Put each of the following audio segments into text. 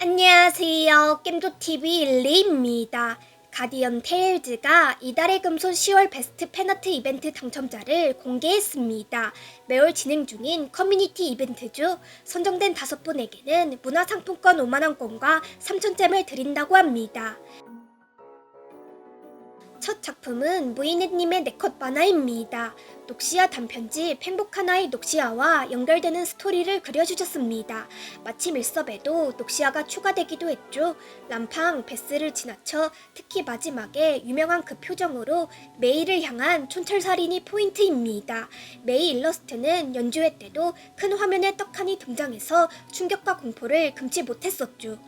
안녕하세요. 겜조TV 리입니다. 가디언 테일즈가 이달의 금손 10월 베스트 팬아트 이벤트 당첨자를 공개했습니다. 매월 진행 중인 커뮤니티 이벤트죠. 선정된 다섯 분에게는 문화상품권 5만원권과 3천잼을 드린다고 합니다. 첫 작품은 무이넷님의 네컷 만화입니다. 녹시아 단편집 아이 녹시아와 연결되는 스토리를 그려주셨습니다. 마침 일섭에도 녹시아가 추가되기도 했죠. 람팡 베스를 지나쳐 특히 마지막에 유명한 그 표정으로 메이를 향한 촌철살인이 포인트입니다. 메이 일러스트는 연주회 때도 큰 화면에 떡하니 등장해서 충격과 공포를 금치 못했었죠.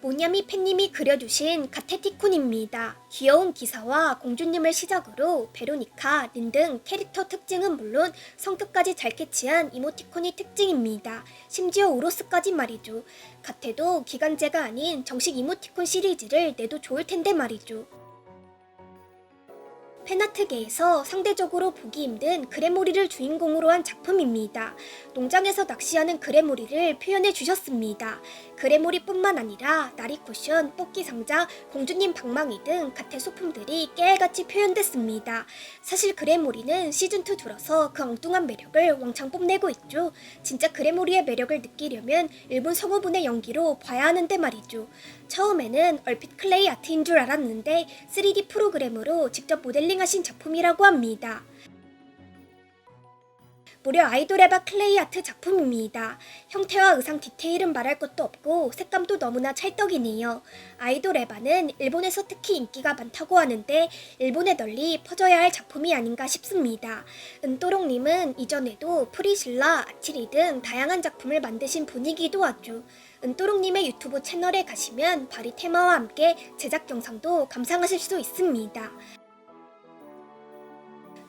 모냐미 팬님이 그려주신 가테티콘입니다. 귀여운 기사와 공주님을 시작으로 베로니카, 닌등 캐릭터 특징은 물론 성격까지 잘 캐치한 이모티콘이 특징입니다. 심지어 우로스까지 말이죠. 가테도 기간제가 아닌 정식 이모티콘 시리즈를 내도 좋을 텐데 말이죠. 팬아트계에서 상대적으로 보기 힘든 그레모리를 주인공으로 한 작품입니다. 농장에서 낚시하는 그레모리를 표현해 주셨습니다. 그레모리뿐만 아니라 나리 쿠션, 뽑기 상자, 공주님 방망이 등 갓의 소품들이 깨알같이 표현됐습니다. 사실 그레모리는 시즌2 들어서 그 엉뚱한 매력을 왕창 뽐내고 있죠. 진짜 그레모리의 매력을 느끼려면 일본 성우분의 연기로 봐야 하는데 말이죠. 처음에는 얼핏 클레이 아트인 줄 알았는데 3D 프로그램으로 직접 모델링 하신 작품이라고 합니다. 무려 아이돌 에바 클레이 아트 작품입니다. 형태와 의상 디테일은 말할 것도 없고 색감도 너무나 찰떡이네요. 아이돌 에바는 일본에서 특히 인기가 많다고 하는데 일본에 널리 퍼져야 할 작품이 아닌가 싶습니다. 은또롱님은 이전에도 프리실라, 아치리 등 다양한 작품을 만드신 분이기도 하죠. 은또롱님의 유튜브 채널에 가시면 바리 테마와 함께 제작 영상도 감상하실 수 있습니다.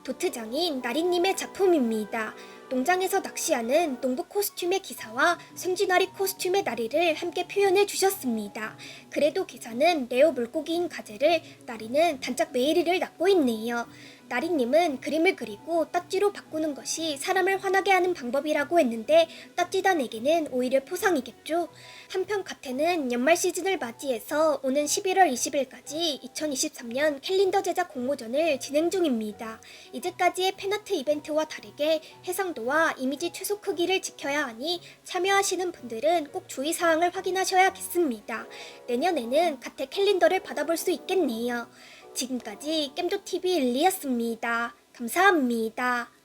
도트장인 나리님의 작품입니다. 농장에서 낚시하는 농부 코스튬의 기사와 생쥐나리 코스튬의 나리를 함께 표현해 주셨습니다. 그래도 기사는 레오 물고기인 가재를 나리는 단짝 메이리를 낳고 있네요. 나리님은 그림을 그리고 딱지로 바꾸는 것이 사람을 화나게 하는 방법이라고 했는데 딱지단에게는 오히려 포상이겠죠. 한편 가테는 연말 시즌을 맞이해서 오는 11월 20일까지 2023년 캘린더 제작 공모전을 진행 중입니다. 이제까지의 팬아트 이벤트와 다르게 해상도와 이미지 최소 크기를 지켜야 하니 참여하시는 분들은 꼭 주의사항을 확인하셔야겠습니다. 내년에는 가테 캘린더를 받아볼 수 있겠네요. 지금까지 겜조TV 일리였습니다. 감사합니다.